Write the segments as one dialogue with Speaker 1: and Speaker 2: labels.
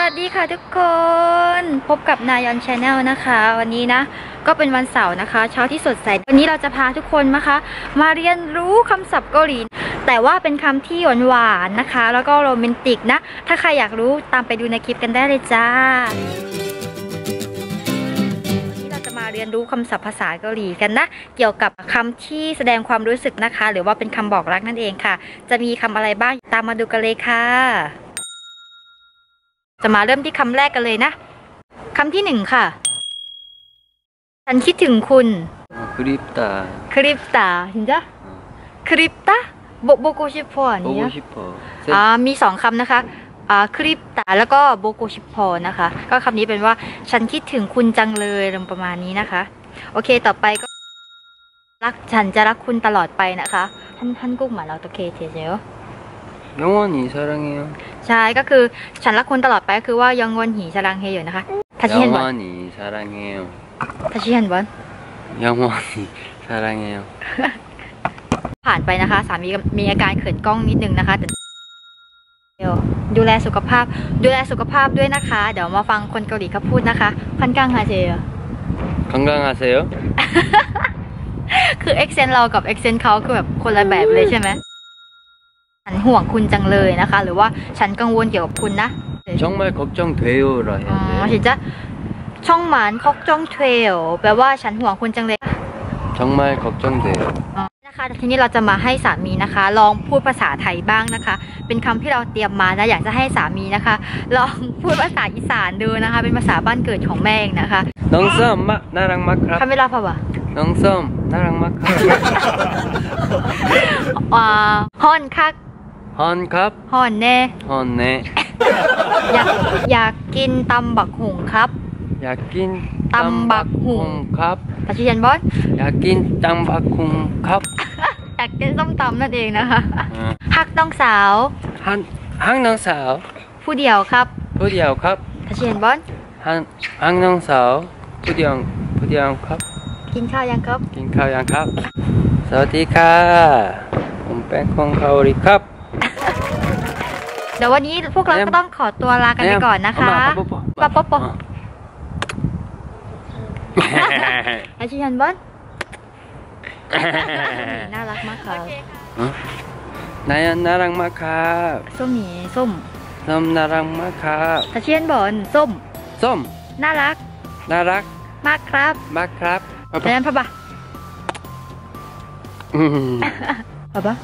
Speaker 1: วัสดีค่ะทุกคน พบกับนายอนชาแนลนะคะ วันนี้นะ ก็เป็นวันเสาร์นะคะ เช้าที่สดใส วันนี้เราจะพาทุกคนนะคะ มาเรียนรู้คำศัพท์เกาหลี แต่ว่าเป็นคำที่หวานๆนะคะ แล้วก็โรแมนติกนะ ถ้าใครอยากรู้ตามไปดูในคลิปกันได้เลยจ้าวันนี้เราจะมาเรียนรู้คำศัพท์ภาษาเกาหลีกันนะ เกี่ยวกับคำที่แสดงความรู้สึกนะคะ หรือว่าเป็นคำบอกรักนั่นเองค่ะ จะมีคำอะไรบ้างตามมาดูกันเลยค่ะ จะมาเริ่มที่คำแรกกันเลยนะ คำที่หนึ่งค่ะ ฉันคิดถึงคุณ
Speaker 2: 어, 그립다.
Speaker 1: คริปตาเห็นจ้ะคริปตาโบโบโกชิพออันนี้
Speaker 2: 보고
Speaker 1: นะ
Speaker 2: 싶어.
Speaker 1: อ่ามีสองคำนะคะ อ่าคริปตาแล้วก็โบโกชิพอนะคะ ก็คำนี้เป็นว่าฉันคิดถึงคุณจังเลยอะไรประมาณนี้นะคะ โอเคต่อไปก็ รักฉันจะรักคุณตลอดไปนะคะท่านท่านกุ้งหมาเราตะเคเฉยๆ
Speaker 2: 영원히 사랑해요.
Speaker 1: ใช่ก็คือฉันรักคุณตลอดไปก็คือว่ายังวนหีสรังเฮอยู่นะคะทัชชิเฮนบอล
Speaker 2: 영원히 사랑해요.
Speaker 1: ทัชชิเฮนบอล
Speaker 2: 영원히 사랑해요.
Speaker 1: ผ่านไปนะคะ สามีมีอาการเขินกล้องนิดนึงนะคะแต่เดี๋ยวดูแลสุขภาพ ดูแลสุขภาพด้วยนะคะ เดี๋ยวมาฟังคนเกาหลีเขาพูดนะคะพันกังฮาเจย
Speaker 2: 건강하세요?
Speaker 1: คือเอ็กเซนเรากับเอ็กเซนเขาคือแบบคนละแบบเลยใช่ไหม ฉันห่วงคุณจังเลยนะคะ หรือว่าฉันกังวลเกี่ยวกับคุณนะ
Speaker 2: 정말 걱정돼요라
Speaker 1: อ๋อ
Speaker 2: 해야
Speaker 1: ฉัน
Speaker 2: 돼.
Speaker 1: จะช่องหมานคอกจ้องเทรลแปลว่าฉันห่วงคุณจังเลย
Speaker 2: 정말 걱정돼요.
Speaker 1: อ๋อนะคะทีนี้เราจะมาให้สามีนะคะ ลองพูดภาษาไทยบ้างนะคะ เป็นคำที่เราเตรียมมานะอยากจะให้สามีนะคะ ลองพูดภาษาอีสานดูนะคะ เป็นภาษาบ้านเกิดของแม่เองนะคะ
Speaker 2: 넝썸 마, 나랑 마크랍.
Speaker 1: คำเวลาพะวะ
Speaker 2: 넝썸 나랑 마크랍.
Speaker 1: อ่าฮอนคัก
Speaker 2: ฮอนครับ
Speaker 1: ฮอนแน่
Speaker 2: ฮอนเน่
Speaker 1: อยากอยากกินตำบักหุงครับ
Speaker 2: อ
Speaker 1: ยาก
Speaker 2: กิน
Speaker 1: ตำบั
Speaker 2: กหุงครับ
Speaker 1: ตาชิยันบอส
Speaker 2: อยากกินตำบักหุงครับ
Speaker 1: อยากกินส้มตำนั่นเองนะคะฮักน้องสาว
Speaker 2: ฮันฮักน้องสาว
Speaker 1: ผู้เดียวครับ
Speaker 2: ผู้เดีย
Speaker 1: วครับตาชิยันบอส
Speaker 2: ฮันฮักน้องสาวผู้เดียวผู้เดียวครับ
Speaker 1: กินข้าวยังครับ
Speaker 2: กินข้าวยังครับ สวัสดีค่ะ ผมแป้งคงเกาหลีครับ
Speaker 1: เดี๋ยววันนี้พวกเราก็ต้องขอตัวลากันไปก่อนนะคะ
Speaker 2: เอามา
Speaker 1: ปะ
Speaker 2: ปะ
Speaker 1: ปะ
Speaker 2: ปะ
Speaker 1: ปะตัชเชียนบอสน่ารักมากค่ะ
Speaker 2: นายน่ารักมากครับ
Speaker 1: ส้มหมีส้ม
Speaker 2: ส้มน่ารักมากครับ
Speaker 1: ตัชเชียนบอลส้ม
Speaker 2: ส้ม
Speaker 1: น่ารัก
Speaker 2: น่ารัก
Speaker 1: มากครับ
Speaker 2: มากครับ
Speaker 1: ดังนั้นพ่อปะ
Speaker 2: อืม
Speaker 1: พ่อปะ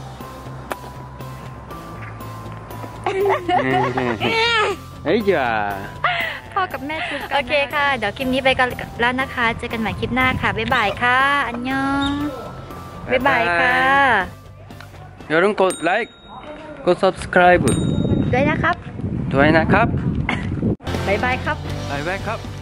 Speaker 2: เฮ้ยจ้า
Speaker 1: พ่อกับแม่จุ๊บกันโอเคค่ะ เดี๋ยวคลิปนี้ไปกันแล้วนะคะ เจอกันใหม่คลิปหน้าค่ะ บ๊ายบายค่ะ อันยองบ๊ายบายค่ะ
Speaker 2: ยอรุนกดไลค์ กด subscribe
Speaker 1: ด้วยนะครับ
Speaker 2: ด้วยนะครับ
Speaker 1: บ๊ายบายครับ
Speaker 2: บ๊ายบายครับ